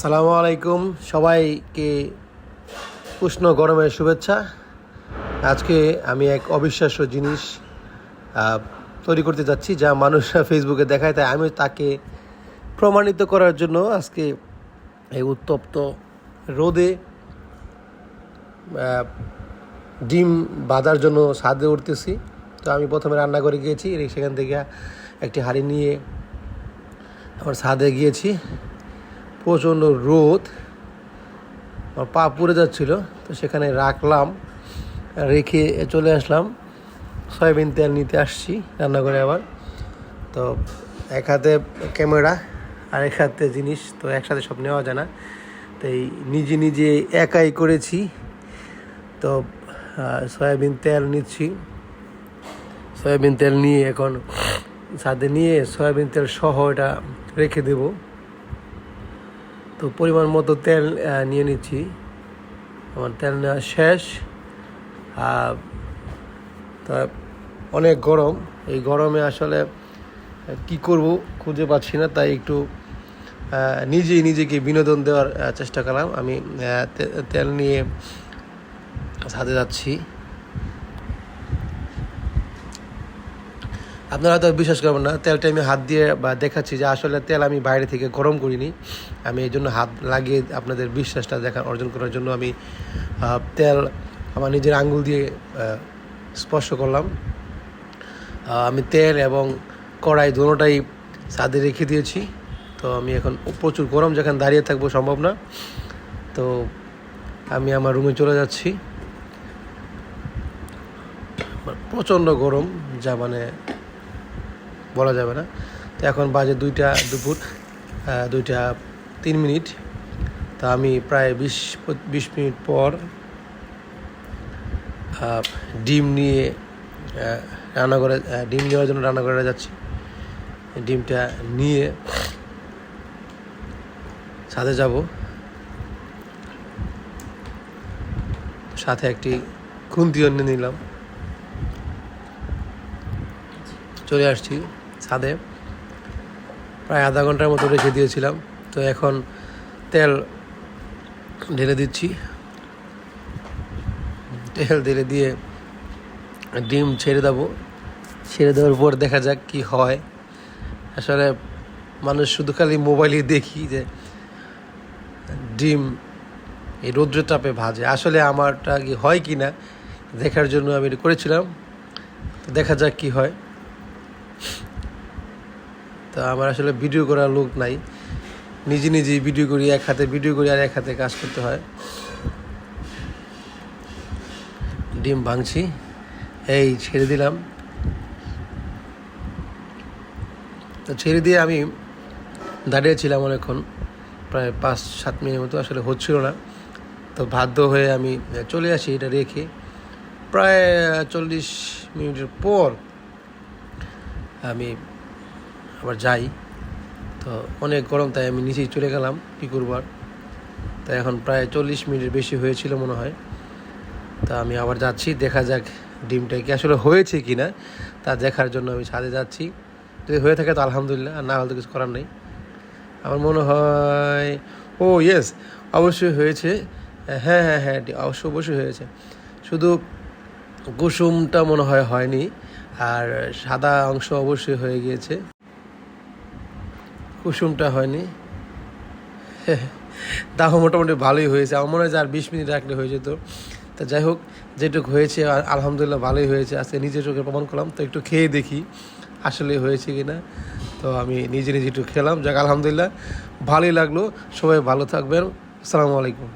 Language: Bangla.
সালামু আলাইকুম সবাইকে উষ্ণ গরমের শুভেচ্ছা। আজকে আমি এক অবিশ্বাস্য জিনিস তৈরি করতে যাচ্ছি যা মানুষরা ফেসবুকে দেখায়, তাই আমি তাকে প্রমাণিত করার জন্য আজকে এই উত্তপ্ত রোদে ডিম বাঁধার জন্য ছাদে উঠতেছি। তো আমি প্রথমে রান্না করে গিয়েছি, সেখান থেকে একটি হাঁড়ি নিয়ে আমার ছাদে গিয়েছি। প্রচণ্ড রোদ। আমার পা পুড়ে যাচ্ছিল, তো সেখানে রাখলাম, রেখে চলে আসলাম। সয়াবিন তেল নিতে আসছি রান্না করে আবার। তো এক হাতে ক্যামেরা আর এক হাতে জিনিস, তো একসাথে সব নেওয়া যায় না। তো এই নিজে নিজে একাই করেছি। তো সয়াবিন তেল নিচ্ছি। সয়াবিন তেল নিয়ে এখন ছাদে নিয়ে সয়াবিন তেল সহ এটা রেখে দেবো। তো পরিমাণ মতো তেল নিয়ে নিচ্ছি। আমার তেল নেওয়া শেষ। তা অনেক গরম। এই গরমে আসলে কি করব খুঁজে পাচ্ছি না, তাই একটু নিজেই নিজেকে বিনোদন দেওয়ার চেষ্টা করলাম। আমি তেল নিয়ে ছাদে যাচ্ছি। আপনারা হয়তো বিশ্বাস করবেন না, তেলটা আমি হাত দিয়ে বা দেখাচ্ছি যে আসলে তেল আমি বাইরে থেকে গরম করিনি। আমি এই জন্য হাত লাগিয়ে আপনাদের বিশ্বাসটা দেখা অর্জন করার জন্য আমি তেল আমার নিজের আঙ্গুল দিয়ে স্পর্শ করলাম। আমি তেল এবং কড়াই দুটোটাই ছাদে রেখে দিয়েছি। তো আমি এখন প্রচুর গরম যেখানে দাঁড়িয়ে থাকব সম্ভব না। তো আমি আমার রুমে চলে যাচ্ছি। প্রচণ্ড গরম, যা মানে বলা যাবে না। তো এখন বাজে দুইটা দুপুর দুইটা তিন মিনিট। তা আমি প্রায় বিশ বিশ মিনিট পর ডিম নিয়ে রান্না করে ডিম নেওয়ার জন্য রান্না করে যাচ্ছি। ডিমটা নিয়ে সাথে যাব। সাথে একটি খুন্তি নিয়ে নিলাম। চলে আসছি। ছাদে। প্রায় আধা ঘণ্টার মতো রেখে দিয়েছিলাম। তো এখন তেল ঢেলে দিচ্ছি। তেল ঢেলে দিয়ে ডিম ছেড়ে দেবো। ছেড়ে দেওয়ার পর দেখা যাক কি হয়। আসলে মানুষ শুধু খালি মোবাইলে দেখি যে ডিম এই রৌদ্রের তাপে ভাজে। আসলে আমারটা কি হয় কি না দেখার জন্য আমি এটা করেছিলাম। দেখা যাক কি হয়। তো আমার আসলে ভিডিও করার লোক নাই। নিজে নিজেই ভিডিও করি, এক হাতে ভিডিও করি আর এক হাতে কাজ করতে হয়। ডিম ভাঙছি। এই ছেড়ে দিলাম। তো ছেড়ে দিয়ে আমি দাঁড়িয়েছিলাম অনেকক্ষণ, প্রায় পাঁচ সাত মিনিট মতো, আসলে হচ্ছিল না। তো বাধ্য হয়ে আমি চলে আসি এটা রেখে। প্রায় চল্লিশ মিনিটের পর আমি আবার যাই। তো অনেক গরম, তাই আমি নিচেই চলে গেলাম কী করবার তাই এখন প্রায় চল্লিশ মিনিট বেশি হয়েছিল মনে হয়। তা আমি আবার যাচ্ছি, দেখা যাক ডিমটা কি আসলে হয়েছে কি না তা দেখার জন্য আমি ছাদে যাচ্ছি। যদি হয়ে থাকে তো আলহামদুলিল্লাহ, আর না হলে তো কিছু করার নেই। আমার মনে হয়, ও ইয়েস অবশ্যই হয়েছে। হ্যাঁ হ্যাঁ হ্যাঁ অবশ্যই অবশ্যই হয়েছে। শুধু কুসুমটা মনে হয় হয়নি, আর সাদা অংশ অবশ্যই হয়ে গিয়েছে। কুসুমটা হয়নি। দাহ মোটামুটি ভালোই হয়েছে। আমার মনে হয় আর বিশ মিনিট রাখলে হয়ে যেত। তা যাই হোক, যেটুকু হয়েছে আলহামদুলিল্লাহ ভালোই হয়েছে। আজকে নিজের চোখে প্রমাণ করলাম, তো একটু খেয়ে দেখি আসলে হয়েছে কি না তো আমি নিজে নিজে একটু খেলাম। যাক, আলহামদুলিল্লাহ, ভালোই লাগল। সবাই ভালো থাকবেন। আসসালামু আলাইকুম।